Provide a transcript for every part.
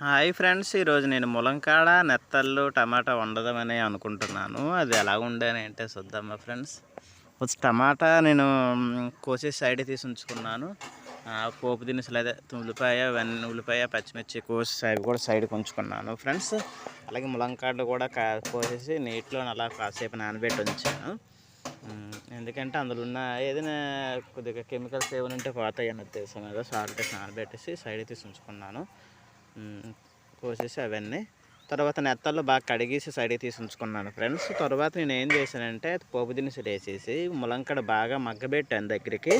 Hi friends ఈరోజు నేను ములంకాడ నెత్తళ్ళు టమాటా వండదామని అనుకుంటున్నాను. అది ఎలా ఉండని అంటే చూద్దామా ఫ్రెండ్స్? వచ్చి టమాటా నేను కోసి సైడ్ తీసి ఉంచుకున్నాను. పోపు దినుసులు అదే ఉల్లిపాయ ఇవన్నీ ఉల్లిపాయ పచ్చిమిర్చి కోసి అవి కూడా సైడ్కి ఉంచుకున్నాను ఫ్రెండ్స్. అలాగే ములంకాడలు కూడా కా కోసేసి నీటిలో అలా కాసేపు నానబెట్టి ఉంచాను. ఎందుకంటే అందులో ఉన్న ఏదైనా కొద్దిగా కెమికల్స్ ఏమైనా ఉంటే పోతాయి అన్న ఉద్దేశం మీద సాల్ట్ నానబెట్టేసి సైడ్ తీసి ఉంచుకున్నాను. కోసేసి అవన్నీ. తర్వాత నెత్తల్లో బాగా కడిగేసి సైడ్కి తీసి ఉంచుకున్నాను ఫ్రెండ్స్. తర్వాత నేను ఏం చేశానంటే పోపు దినుసులు వేసేసి ములంకడ బాగా మగ్గబెట్టాను దగ్గరికి.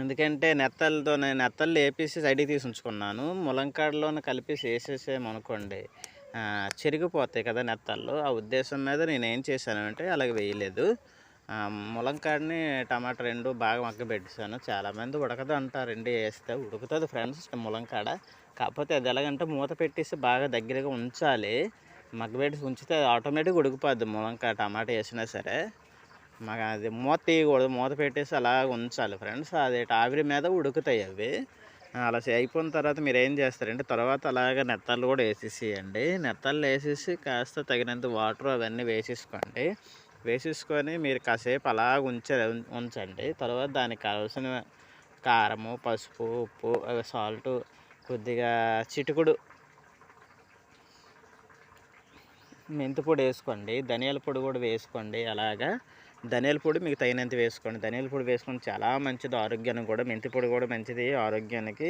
ఎందుకంటే నెత్తలతో నేను నెత్తళ్ళు వేపేసి సైడ్కి తీసి ఉంచుకున్నాను ములంకాడలోనే కలిపేసి వేసేసామనుకోండి చెరిగిపోతాయి కదా నెత్తళ్ళు. ఆ ఉద్దేశం మీద నేను ఏం చేశానంటే అలాగే వేయలేదు. ఆ, ములంకాడని టమాటా రెండు బాగా మగ్గబెట్టేసాను చాలామంది ఉడకదు అంటారు అండి వేస్తే ఉడుకుతుంది ఫ్రెండ్స్ ములంకాడ. కాకపోతే అది ఎలాగంటే మూత పెట్టేసి బాగా దగ్గరగా ఉంచాలి. మగ్గబెట్టి ఉంచితే అది ఉడికిపోద్ది ములంకాయ టమాటా వేసినా సరే. మాకు అది మూత తీయకూడదు మూత పెట్టేసి అలా ఉంచాలి ఫ్రెండ్స్. అది ఆవిరి మీద ఉడుకుతాయి అవి. అలా అయిపోయిన తర్వాత మీరు ఏం చేస్తారంటే తర్వాత అలాగ నెత్తళ్ళు కూడా వేసేసేయండి. నెత్తళ్ళు వేసేసి కాస్త తగినంత వాటర్ అవన్నీ వేసేసుకోండి. వేసేసుకొని మీరు కాసేపు అలా ఉంచ ఉంచండి. తర్వాత దానికి కావాల్సిన కారము పసుపు ఉప్పు సాల్ట్ కొద్దిగా చిటుకుడు మెంతి పొడి వేసుకోండి. ధనియాల పొడి కూడా వేసుకోండి. అలాగా ధనియాల పొడి మీకు తగినంత వేసుకోండి. ధనియాల పొడి వేసుకోండి చాలా మంచిది ఆరోగ్యానికి కూడా. మెంతి పొడి కూడా మంచిది ఆరోగ్యానికి.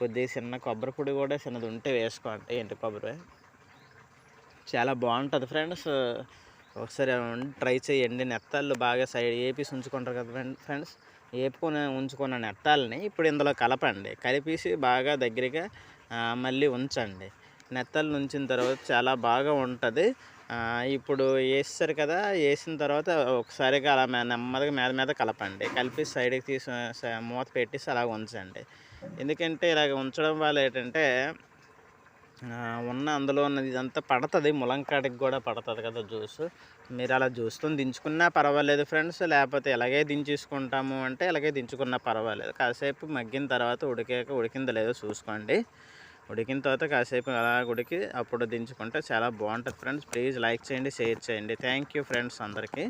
కొద్దిగా చిన్న కొబ్బరి పొడి కూడా చిన్నది ఉంటే వేసుకోండి. ఎండు కొబ్బరి? చాలా బాగుంటుంది ఫ్రెండ్స్. ఒకసారి ట్రై చేయండి. నెత్తాళ్ళు బాగా సైడ్ వేపేసి ఉంచుకుంటారు కదా ఫ్రెండ్- ఫ్రెండ్స్? వేపుకొని ఉంచుకున్న నెత్తాలని ఇప్పుడు ఇందులో కలపండి. కలిపేసి బాగా దగ్గరగా మళ్ళీ ఉంచండి. నెత్తలు ఉంచిన తర్వాత చాలా బాగా ఉంటుంది. ఇప్పుడు వేస్తారు కదా వేసిన తర్వాత ఒకసారిగా అలా మే- నెమ్మదిగా మీద మీద కలపండి. కలిపి సైడ్కి తీసి మూత పెట్టేసి అలా ఉంచండి. ఎందుకంటే ఇలాగ ఉంచడం వల్ల ఏంటంటే ఉన్న అందులో ఉన్నది ఇదంతా పడుతుంది. ములంకాడికి కూడా పడుతుంది కదా జ్యూస్. మీరు అలా జ్యూస్తో దించుకున్నా పర్వాలేదు ఫ్రెండ్స్. లేకపోతే ఇలాగే దించేసుకుంటాము అంటే ఇలాగే దించుకున్నా పర్వాలేదు. కాసేపు మగ్గిన తర్వాత ఉడికాక ఉడికిందో లేదో చూసుకోండి. ఉడికిన తర్వాత కాసేపు అలా ఉడికి అప్పుడు దించుకుంటే చాలా బాగుంటుంది ఫ్రెండ్స్. ప్లీజ్ లైక్ చేయండి షేర్ చేయండి. థ్యాంక్ యూ ఫ్రెండ్స్ అందరికీ.